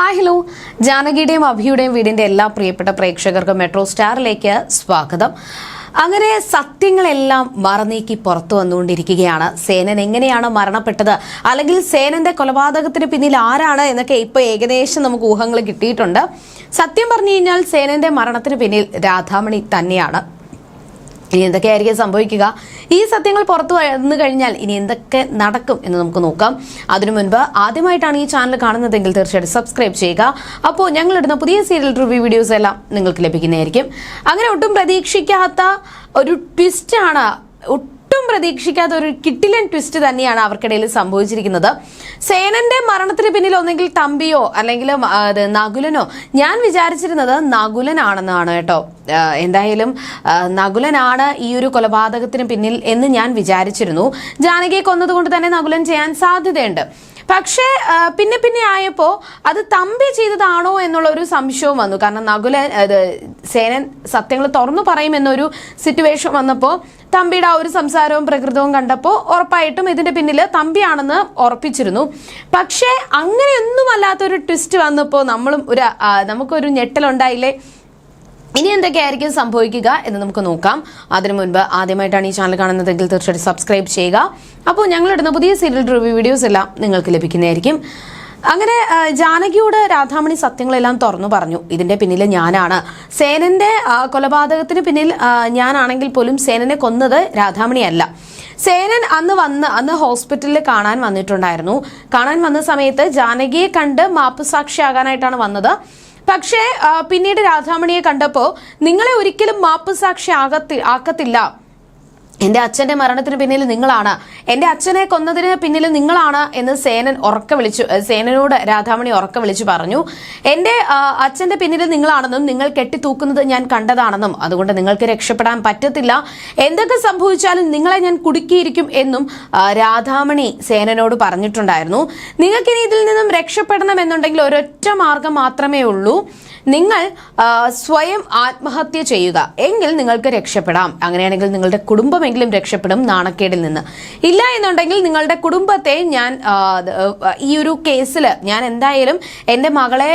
Hi hello ജാനകിയുടെയും അഭിയുടെയും വീടിന്റെ എല്ലാ പ്രിയപ്പെട്ട പ്രേക്ഷകർക്കും മെട്രോ സ്റ്റാറിലേക്ക് സ്വാഗതം. അങ്ങനെ സത്യങ്ങളെല്ലാം മറനീക്കി പുറത്തു വന്നുകൊണ്ടിരിക്കുകയാണ്. സേനൻ എങ്ങനെയാണ് മരണപ്പെട്ടത്? അല്ലെങ്കിൽ സേനന്റെ കൊലപാതകത്തിന് പിന്നിൽ ആരാണ് എന്നൊക്കെ ഇപ്പൊ ഏകദേശം നമുക്ക് ഊഹങ്ങൾ കിട്ടിയിട്ടുണ്ട്. സത്യം പറഞ്ഞു കഴിഞ്ഞാൽ സേനന്റെ മരണത്തിന് പിന്നിൽ രാധാമണി തന്നെയാണ്. ഇനി എന്തൊക്കെയായിരിക്കും സംഭവിക്കുക? ഈ സത്യങ്ങൾ പുറത്തു വന്നു കഴിഞ്ഞാൽ ഇനി എന്തൊക്കെ നടക്കും എന്ന് നമുക്ക് നോക്കാം. അതിനു മുൻപ് ആദ്യമായിട്ടാണ് ഈ ചാനൽ കാണുന്നതെങ്കിൽ തീർച്ചയായിട്ടും സബ്സ്ക്രൈബ് ചെയ്യുക. അപ്പോൾ ഞങ്ങൾ ഇടുന്ന പുതിയ സീരിയൽ റിവ്യൂ വീഡിയോസ് എല്ലാം നിങ്ങൾക്ക് ലഭിക്കുന്നതായിരിക്കും. അങ്ങനെ ഒട്ടും പ്രതീക്ഷിക്കാത്ത ഒരു ട്വിസ്റ്റാണ് ഒട്ടും പ്രതീക്ഷിക്കാത്ത ഒരു കിട്ടിലൻ ട്വിസ്റ്റ് തന്നെയാണ് അവർക്കിടയിൽ സംഭവിച്ചിരിക്കുന്നത്. സേനന്റെ മരണത്തിന് പിന്നിൽ ഒന്നെങ്കിൽ തമ്പിയോ അല്ലെങ്കിൽ നകുലനോ ഞാൻ വിചാരിച്ചിരുന്നത് നകുലനാണെന്നാണ് കേട്ടോ. എന്തായാലും നകുലനാണ് ഈ ഒരു കൊലപാതകത്തിന് പിന്നിൽ എന്ന് ഞാൻ വിചാരിച്ചിരുന്നു. ജാനകിയെ കൊന്നതുകൊണ്ട് തന്നെ നകുലൻ ചെയ്യാൻ സാധ്യതയുണ്ട്. പക്ഷേ പിന്നെ പിന്നെ ആയപ്പോൾ അത് തമ്പി ചെയ്തതാണോ എന്നുള്ള ഒരു സംശയവും വന്നു. കാരണം നകുലൻ സേനൻ സത്യങ്ങൾ തുറന്നു പറയുമെന്നൊരു സിറ്റുവേഷൻ വന്നപ്പോൾ തമ്പിയുടെ ആ ഒരു സംസാരവും പ്രകൃതവും കണ്ടപ്പോൾ ഉറപ്പായിട്ടും ഇതിന്റെ പിന്നിൽ തമ്പിയാണെന്ന് ഉറപ്പിച്ചിരുന്നു. പക്ഷേ അങ്ങനെയൊന്നും അല്ലാത്തൊരു ട്വിസ്റ്റ് വന്നപ്പോൾ നമ്മളും ഒരു നമുക്കൊരു ഞെട്ടലുണ്ടായില്ലേ? ഇനി എന്തൊക്കെയായിരിക്കും സംഭവിക്കുക എന്ന് നമുക്ക് നോക്കാം. അതിനു മുൻപ് ആദ്യമായിട്ടാണ് ഈ ചാനൽ കാണുന്നതെങ്കിൽ തീർച്ചയായിട്ടും സബ്സ്ക്രൈബ് ചെയ്യുക. അപ്പോൾ ഞങ്ങളിടുന്ന പുതിയ സീരിയൽ റിവ്യൂ വീഡിയോസ് എല്ലാം നിങ്ങൾക്ക് ലഭിക്കുന്നതായിരിക്കും. അങ്ങനെ ജാനകിയോട് രാധാമണി സത്യങ്ങളെല്ലാം തുറന്നു പറഞ്ഞു. ഇതിന്റെ പിന്നിൽ ഞാനാണ്. സേനന്റെ കൊലപാതകത്തിന് പിന്നിൽ ഞാനാണെങ്കിൽ പോലും സേനനെ കൊന്നത് രാധാമണിയല്ല. സേനൻ അന്ന് വന്ന് അന്ന് ഹോസ്പിറ്റലിൽ കാണാൻ വന്നിട്ടുണ്ടായിരുന്നു. കാണാൻ വന്ന സമയത്ത് ജാനകിയെ കണ്ട് മാപ്പ് സാക്ഷിയാകാനായിട്ടാണ് വന്നത്. പക്ഷേ പിന്നീട് രാധാമണിയെ കണ്ടപ്പോൾ നിങ്ങളെ ഒരിക്കലും മാപ്പ് സാക്ഷി ആകത്തി ആക്കത്തില്ല. എന്റെ അച്ഛന്റെ മരണത്തിന് പിന്നിൽ നിങ്ങളാണ്. എന്റെ അച്ഛനെ കൊന്നതിന് പിന്നിൽ നിങ്ങളാണ് എന്ന് സേനൻ ഉറക്ക വിളിച്ചു സേനനോട് രാധാമണി ഉറക്ക വിളിച്ചു പറഞ്ഞു. എന്റെ അച്ഛന്റെ പിന്നിൽ നിങ്ങളാണെന്നും നിങ്ങൾ കെട്ടിത്തൂക്കുന്നത് ഞാൻ കണ്ടതാണെന്നും. അതുകൊണ്ട് നിങ്ങൾക്ക് രക്ഷപ്പെടാൻ പറ്റത്തില്ല. എന്തൊക്കെ സംഭവിച്ചാലും നിങ്ങളെ ഞാൻ കുടുക്കിയിരിക്കും എന്നും രാധാമണി സേനനോട് പറഞ്ഞിട്ടുണ്ടായിരുന്നു. നിങ്ങൾക്ക് ഇനി ഇതിൽ നിന്നും രക്ഷപ്പെടണം എന്നുണ്ടെങ്കിൽ ഒരൊറ്റ മാർഗം മാത്രമേ ഉള്ളൂ. നിങ്ങൾ സ്വയം ആത്മഹത്യ ചെയ്യുക. എങ്കിൽ നിങ്ങൾക്ക് രക്ഷപ്പെടാം. അങ്ങനെയാണെങ്കിൽ നിങ്ങളുടെ കുടുംബമെങ്കിലും രക്ഷപ്പെടും നാണക്കേടിൽ നിന്ന്. ഇല്ല എന്നുണ്ടെങ്കിൽ നിങ്ങളുടെ കുടുംബത്തെ ഞാൻ ഈ ഒരു കേസിൽ ഞാൻ എന്തായാലും എന്റെ മകളെ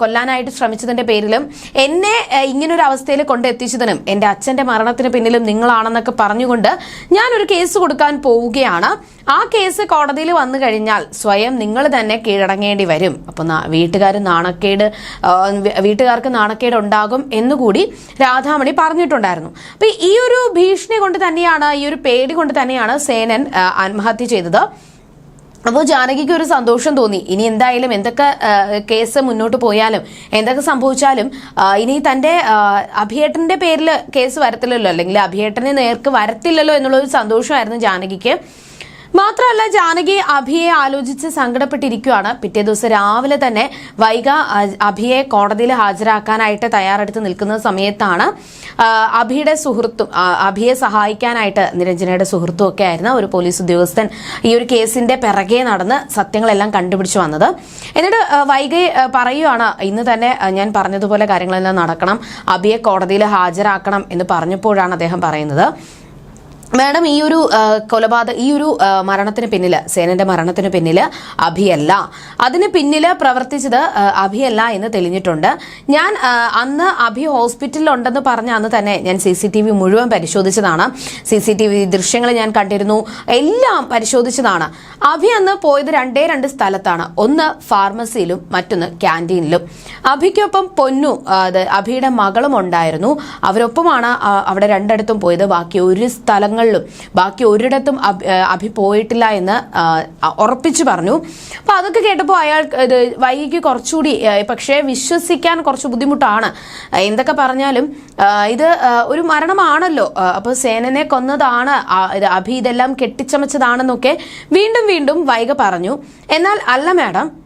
കൊല്ലാനായിട്ട് ശ്രമിച്ചതിന്റെ പേരിലും എന്നെ ഇങ്ങനൊരു അവസ്ഥയിൽ കൊണ്ടെത്തിച്ചതിനും എന്റെ അച്ഛന്റെ മരണത്തിന് പിന്നിലും നിങ്ങളാണെന്നൊക്കെ പറഞ്ഞുകൊണ്ട് ഞാനൊരു കേസ് കൊടുക്കാൻ പോവുകയാണ്. ആ കേസ് കോടതിയിൽ വന്നു കഴിഞ്ഞാൽ സ്വയം നിങ്ങൾ തന്നെ കീഴടങ്ങേണ്ടി വരും. അപ്പൊ വീട്ടുകാർ നാണക്കേട് വീട്ടുകാർക്ക് നാണക്കേട് ഉണ്ടാകും എന്നുകൂടി രാധാമണി പറഞ്ഞിട്ടുണ്ടായിരുന്നു. അപ്പൊ ഈ ഒരു ഭീഷണി കൊണ്ട് തന്നെയാണ് ഈ ഒരു പേടി കൊണ്ട് തന്നെയാണ് സേനൻ ആത്മഹത്യ ചെയ്തത്. അപ്പോൾ ജാനകിക്ക് ഒരു സന്തോഷം തോന്നി. ഇനി എന്തായാലും എന്തൊക്കെ കേസ് മുന്നോട്ട് പോയാലും എന്തൊക്കെ സംഭവിച്ചാലും ഇനി തന്റെ അഭിയേട്ടന്റെ പേരിൽ കേസ് വരത്തില്ലല്ലോ അല്ലെങ്കിൽ അഭിയേട്ടനെ നേർക്ക് വരത്തില്ലല്ലോ എന്നുള്ള ഒരു സന്തോഷമായിരുന്നു ജാനകിക്ക്. മാത്രമല്ല ജാനകി അഭിയെ ആലോചിച്ച് സങ്കടപ്പെട്ടിരിക്കുകയാണ്. പിറ്റേ ദിവസം രാവിലെ തന്നെ വൈഗ അഭിയെ കോടതിയിൽ ഹാജരാക്കാനായിട്ട് തയ്യാറെടുത്ത് നിൽക്കുന്ന സമയത്താണ് അഭിയുടെ സുഹൃത്തും അഭിയെ സഹായിക്കാനായിട്ട് നിരഞ്ജനയുടെ സുഹൃത്തും ഒക്കെ ആയിരുന്ന ഒരു പോലീസ് ഉദ്യോഗസ്ഥൻ ഈ ഒരു കേസിന്റെ പിറകെ നടന്ന് സത്യങ്ങളെല്ലാം കണ്ടുപിടിച്ചു വന്നത്. എന്നിട്ട് വൈകെ പറയുവാണ് ഇന്ന് തന്നെ ഞാൻ പറഞ്ഞതുപോലെ കാര്യങ്ങളെല്ലാം നടക്കണം. അഭിയെ കോടതിയിൽ ഹാജരാക്കണം എന്ന് പറഞ്ഞപ്പോഴാണ് അദ്ദേഹം പറയുന്നത്. മാഡം ഈ ഒരു കൊലപാതക ഈ ഒരു മരണത്തിന് പിന്നിൽ സേനന്റെ മരണത്തിന് പിന്നിൽ അഭിയല്ല. അതിന് പിന്നിൽ പ്രവർത്തിച്ചത് അഭിയല്ല എന്ന് തെളിഞ്ഞിട്ടുണ്ട്. ഞാൻ അന്ന് അഭി ഹോസ്പിറ്റലിൽ ഉണ്ടെന്ന് പറഞ്ഞ അന്ന് തന്നെ ഞാൻ സി സി ടി വി മുഴുവൻ പരിശോധിച്ചതാണ്. സി സി ടി വി ദൃശ്യങ്ങൾ ഞാൻ കണ്ടിരുന്നു. എല്ലാം പരിശോധിച്ചതാണ്. അഭി അന്ന് പോയത് രണ്ടേ രണ്ട് സ്ഥലത്താണ്. ഒന്ന് ഫാർമസിയിലും മറ്റൊന്ന് ക്യാന്റീനിലും അഭിക്കൊപ്പം പൊന്നു അഭിയുടെ മകളും ഉണ്ടായിരുന്നു അവരൊപ്പമാണ് അവിടെ രണ്ടിടത്തും പോയത്. ബാക്കി ഒരു സ്ഥലങ്ങളിലും ബാക്കി ഒരിടത്തും അഭി- പോയിട്ടില്ല എന്ന് ഉറപ്പിച്ചു പറഞ്ഞു. അപ്പൊ അതൊക്കെ കേട്ടപ്പോൾ അയാൾ ഇത് വൈകിക്ക് കുറച്ചുകൂടി പക്ഷേ വിശ്വസിക്കാൻ കുറച്ച് ബുദ്ധിമുട്ടാണ്. എന്തൊക്കെ പറഞ്ഞാലും ഇത് ഒരു മരണമാണല്ലോ. അപ്പോൾ അപ്പൊ സേനനെ കൊന്നതാണ് അഭി ഇതെല്ലാം കെട്ടിച്ചമച്ചതാണെന്നൊക്കെ വീണ്ടും വീണ്ടും വൈക പറഞ്ഞു. എന്നാൽ അല്ല മാഡം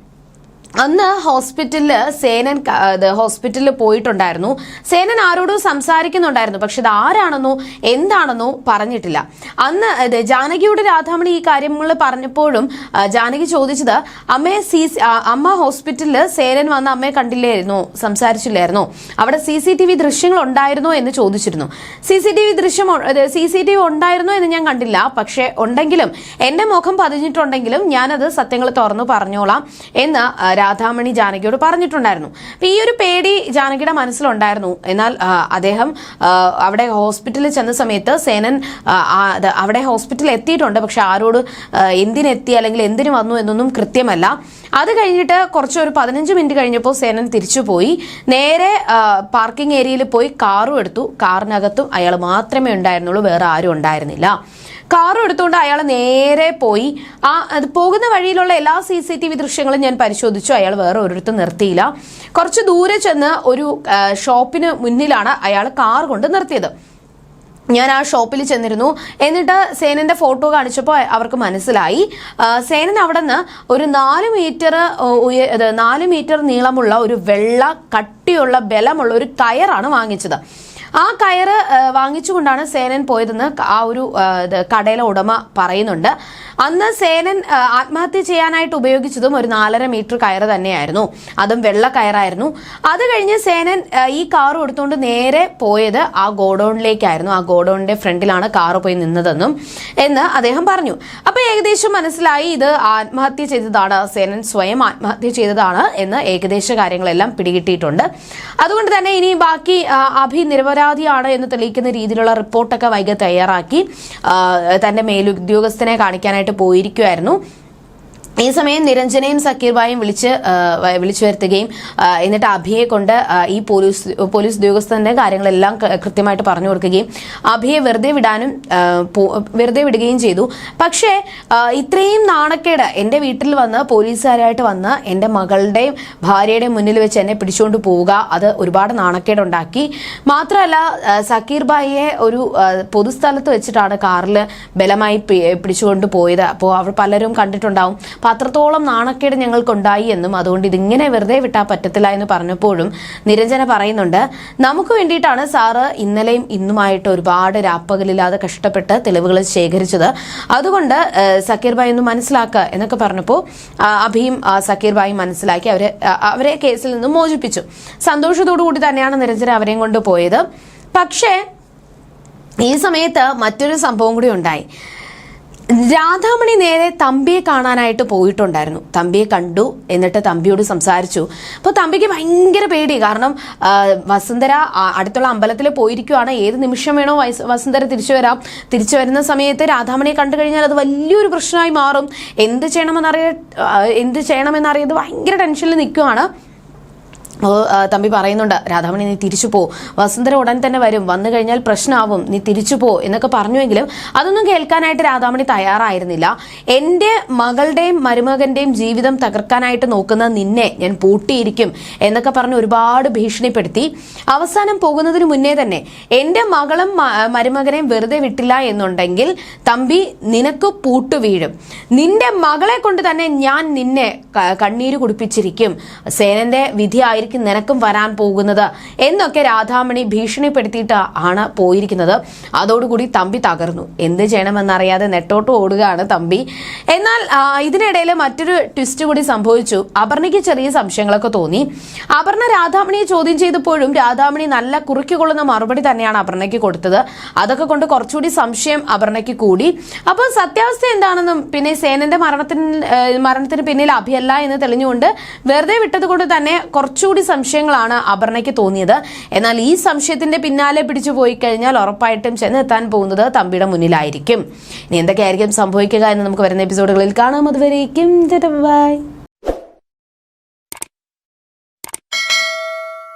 അന്ന് ഹോസ്പിറ്റലിൽ സേനൻ ഹോസ്പിറ്റലിൽ പോയിട്ടുണ്ടായിരുന്നു. സേനൻ ആരോടും സംസാരിക്കുന്നുണ്ടായിരുന്നു. പക്ഷെ ഇത് ആരാണെന്നോ എന്താണെന്നോ പറഞ്ഞിട്ടില്ല. അന്ന് ജാനകിയുടെ രാധാമണി ഈ കാര്യങ്ങൾ പറഞ്ഞപ്പോഴും ജാനകി ചോദിച്ചത് അമ്മയെ സി അമ്മ ഹോസ്പിറ്റലിൽ സേനൻ വന്ന് അമ്മയെ കണ്ടില്ലായിരുന്നു സംസാരിച്ചില്ലായിരുന്നോ. അവിടെ സി സി ടി വി ദൃശ്യങ്ങൾ ഉണ്ടായിരുന്നോ എന്ന് ചോദിച്ചിരുന്നു. സി സി ടി വി ദൃശ്യം സി സി ടി വി ഉണ്ടായിരുന്നോ എന്ന് ഞാൻ കണ്ടില്ല. പക്ഷെ ഉണ്ടെങ്കിലും എന്റെ മുഖം പതിഞ്ഞിട്ടുണ്ടെങ്കിലും ഞാനത് സത്യങ്ങൾ തുറന്നു പറഞ്ഞോളാം എന്ന് രാധാമണി ജാനകിയോട് പറഞ്ഞിട്ടുണ്ടായിരുന്നു. അപ്പൊ ഈ ഒരു പേടി ജാനകിയുടെ മനസ്സിലുണ്ടായിരുന്നു. എന്നാൽ അദ്ദേഹം അവിടെ ഹോസ്പിറ്റലിൽ ചെന്ന സമയത്ത് സേനൻ അവിടെ ഹോസ്പിറ്റലിൽ എത്തിയിട്ടുണ്ട്. പക്ഷെ ആരോട് എന്തിനെത്തി അല്ലെങ്കിൽ എന്തിനു വന്നു എന്നൊന്നും കൃത്യമല്ല. അത് കഴിഞ്ഞിട്ട് കുറച്ചൊരു പതിനഞ്ച് മിനിറ്റ് കഴിഞ്ഞപ്പോൾ സേനൻ തിരിച്ചു പോയി. നേരെ പാർക്കിംഗ് ഏരിയയിൽ പോയി കാറും എടുത്തു. കാറിനകത്തും അയാൾ മാത്രമേ ഉണ്ടായിരുന്നുള്ളൂ. വേറെ ആരും ഉണ്ടായിരുന്നില്ല. കാറും എടുത്തുകൊണ്ട് അയാൾ നേരെ പോയി. ആ പോകുന്ന വഴിയിലുള്ള എല്ലാ സി സി ടി വി ദൃശ്യങ്ങളും ഞാൻ പരിശോധിച്ചു. അയാൾ വേറെ ഒരിടത്തും നിർത്തിയില്ല. കുറച്ച് ദൂരെ ചെന്ന് ഒരു ഷോപ്പിന് മുന്നിലാണ് അയാൾ കാർ കൊണ്ട് നിർത്തിയത്. ഞാൻ ആ ഷോപ്പിൽ ചെന്നിരുന്നു. എന്നിട്ട് സേനന്റെ ഫോട്ടോ കാണിച്ചപ്പോൾ അവർക്ക് മനസ്സിലായി. സേനൻ അവിടെ നിന്ന് ഒരു നാല് മീറ്റർ നാല് മീറ്റർ നീളമുള്ള ഒരു വെള്ള കട്ടിയുള്ള ബലമുള്ള ഒരു ടയറാണ് വാങ്ങിച്ചത്. ആ കയറ് വാങ്ങിച്ചുകൊണ്ടാണ് സേനൻ പോയതെന്ന് ആ ഒരു കടയിലെ ഉടമ പറയുന്നുണ്ട്. അന്ന് സേനൻ ആത്മഹത്യ ചെയ്യാനായിട്ട് ഉപയോഗിച്ചതും ഒരു നാലര മീറ്റർ കയറ് തന്നെയായിരുന്നു. അതും വെള്ള കയറായിരുന്നു. അത് കഴിഞ്ഞ് സേനൻ ഈ കാർ എടുത്തുകൊണ്ട് നേരെ പോയത് ആ ഗോഡൌണിലേക്കായിരുന്നു. ആ ഗോഡൌണിന്റെ ഫ്രണ്ടിലാണ് കാർ പോയി നിന്നതെന്നും എന്ന് അദ്ദേഹം പറഞ്ഞു. അപ്പൊ ഏകദേശം മനസ്സിലായി ഇത് ആത്മഹത്യ ചെയ്തതാണ് സേനൻ സ്വയം ആത്മഹത്യ ചെയ്തതാണ് എന്ന് ഏകദേശ കാര്യങ്ങളെല്ലാം പിടികിട്ടിയിട്ടുണ്ട്. അതുകൊണ്ട് തന്നെ ഇനി ബാക്കി അഭി അഭി നിരപരാധിയാണ് എന്ന് തെളിയിക്കുന്ന രീതിയിലുള്ള റിപ്പോർട്ടൊക്കെ വൈകി തയ്യാറാക്കി തന്റെ മേലുദ്യോഗസ്ഥനെ കാണിക്കാനായിട്ട് പോയിരിക്കുമായിരുന്നു ഈ സമയം നിരഞ്ജനയും സക്കീർബായും വിളിച്ച് വിളിച്ചു വരുത്തുകയും എന്നിട്ട് അഭിയെ കൊണ്ട് ഈ പോലീസ് പോലീസ് ഉദ്യോഗസ്ഥന്റെ കാര്യങ്ങളെല്ലാം കൃത്യമായിട്ട് പറഞ്ഞു കൊടുക്കുകയും അഭിയെ വെറുതെ വിടാനും വെറുതെ വിടുകയും ചെയ്തു. പക്ഷേ ഇത്രയും നാണക്കേട് എന്റെ വീട്ടിൽ വന്ന് പോലീസുകാരായിട്ട് വന്ന് എന്റെ മകളുടെയും ഭാര്യയുടെയും മുന്നിൽ വെച്ച് എന്നെ പിടിച്ചുകൊണ്ട് പോവുക അത് ഒരുപാട് നാണക്കേടുണ്ടാക്കി. മാത്രമല്ല സക്കീർബായിയെ സക്കീർ ബായിയെ ഒരു പൊതുസ്ഥലത്ത് വെച്ചിട്ടാണ് കാറിൽ ബലമായി പിടിച്ചുകൊണ്ട് പോയത്. അപ്പോൾ അവർ പലരും കണ്ടിട്ടുണ്ടാവും. അപ്പോൾ അത്രത്തോളം നാണക്കേട് ഞങ്ങൾക്കുണ്ടായി എന്നും അതുകൊണ്ട് ഇതിങ്ങനെ വെറുതെ വിട്ടാൽ പറ്റത്തില്ല എന്ന് പറഞ്ഞപ്പോഴും നിരഞ്ജന പറയുന്നുണ്ട് നമുക്ക് വേണ്ടിയിട്ടാണ് സാറ് ഇന്നലെയും ഇന്നുമായിട്ട് ഒരുപാട് രാപ്പകലില്ലാതെ കഷ്ടപ്പെട്ട് തെളിവുകൾ ശേഖരിച്ചത്. അതുകൊണ്ട് സക്കീർ ഭായി ഒന്ന് മനസ്സിലാക്കുക എന്നൊക്കെ പറഞ്ഞപ്പോൾ അഭിയും സക്കീർ ഭായി മനസ്സിലാക്കി അവരെ അവരെ കേസിൽ നിന്ന് മോചിപ്പിച്ചു. സന്തോഷത്തോടു കൂടി തന്നെയാണ് നിരഞ്ജന അവരെയും കൊണ്ട് പോയത്. പക്ഷേ ഈ സമയത്ത് മറ്റൊരു സംഭവം കൂടി ഉണ്ടായി. രാധാമണി നേരെ തമ്പിയെ കാണാനായിട്ട് പോയിട്ടുണ്ടായിരുന്നു. തമ്പിയെ കണ്ടു എന്നിട്ട് തമ്പിയോട് സംസാരിച്ചു. അപ്പോൾ തമ്പിക്ക് ഭയങ്കര പേടി കാരണം വസുന്ധര അടുത്തുള്ള അമ്പലത്തിൽ പോയിരിക്കുവാണ്. ഏത് നിമിഷം വേണോ വൈസ്- വസുന്ധര തിരിച്ചു വരാം. തിരിച്ചു വരുന്ന സമയത്ത് രാധാമണിയെ കണ്ടു കഴിഞ്ഞാൽ അത് വലിയൊരു പ്രശ്നമായി മാറും. എന്ത് ചെയ്യണമെന്നറിയ എന്ത് ചെയ്യണമെന്നറിയത് ഭയങ്കര ടെൻഷനിൽ നിൽക്കുവാണ്. തമ്പി പറയുന്നുണ്ട് രാധാമണി നീ തിരിച്ചു പോ. വസുന്ധര ഉടൻ തന്നെ വരും. വന്നു കഴിഞ്ഞാൽ പ്രശ്നമാവും നീ തിരിച്ചു പോ. എന്നൊക്കെ പറഞ്ഞുവെങ്കിലും അതൊന്നും കേൾക്കാനായിട്ട് രാധാമണി തയ്യാറായിരുന്നില്ല. എന്റെ മകളുടെയും മരുമകന്റെയും ജീവിതം തകർക്കാനായിട്ട് നോക്കുന്ന നിന്നെ ഞാൻ പൂട്ടിയിരിക്കും. എന്നൊക്കെ പറഞ്ഞ് ഒരുപാട് ഭീഷണിപ്പെടുത്തി. അവസാനം പോകുന്നതിന് മുന്നേ തന്നെ എന്റെ മകളും മരുമകനെയും വെറുതെ വിട്ടില്ല എന്നുണ്ടെങ്കിൽ തമ്പി നിനക്ക് പൂട്ടു വീഴും. നിന്റെ മകളെ കൊണ്ട് തന്നെ ഞാൻ നിന്നെ കണ്ണീര് കുടിപ്പിച്ചിരിക്കും. സേനന്റെ വിധിയായിരിക്കും നിനക്കും വരാൻ പോകുന്നത്. എന്നൊക്കെ രാധാമണി ഭീഷണിപ്പെടുത്തിയിട്ട് ആണ് പോയിരിക്കുന്നത്. അതോടുകൂടി തമ്പി തകർന്നു. എന്ത് ചെയ്യണമെന്നറിയാതെ നെട്ടോട്ട് ഓടുകയാണ് തമ്പി. എന്നാൽ ഇതിനിടയിൽ മറ്റൊരു ട്വിസ്റ്റ് കൂടി സംഭവിച്ചു. അപർണയ്ക്ക് ചെറിയ സംശയങ്ങളൊക്കെ തോന്നി. അപർണ രാധാമണിയെ ചോദ്യം ചെയ്തപ്പോഴും രാധാമണി നല്ല കുറുക്കിക്കൊള്ളുന്ന മറുപടി തന്നെയാണ് അപർണയ്ക്ക് കൊടുത്തത്. അതൊക്കെ കൊണ്ട് കുറച്ചുകൂടി സംശയം അപർണയ്ക്ക് കൂടി. അപ്പോൾ സത്യാവസ്ഥ എന്താണെന്നും പിന്നെ സേനന്റെ മരണത്തിന് മരണത്തിന് പിന്നിൽ അഭിയല്ല എന്ന് തെളിഞ്ഞുകൊണ്ട് വെറുതെ വിട്ടത് കൊണ്ട് തന്നെ കുറച്ചുകൂടി സംശയങ്ങളാണ് അപർണയ്ക്ക് തോന്നിയത്. എന്നാൽ ഈ സംശയത്തിന്റെ പിന്നാലെ പിടിച്ചു പോയി കഴിഞ്ഞാൽ ഉറപ്പായിട്ടും ചെന്നെത്താൻ പോകുന്നത് തമ്പിയുടെ മുന്നിലായിരിക്കും. ഇനി എന്തൊക്കെയായിരിക്കും സംഭവിക്കുക എന്ന് നമുക്ക് വരുന്ന എപ്പിസോഡുകളിൽ കാണാം. അതുവരേക്കും ബൈ.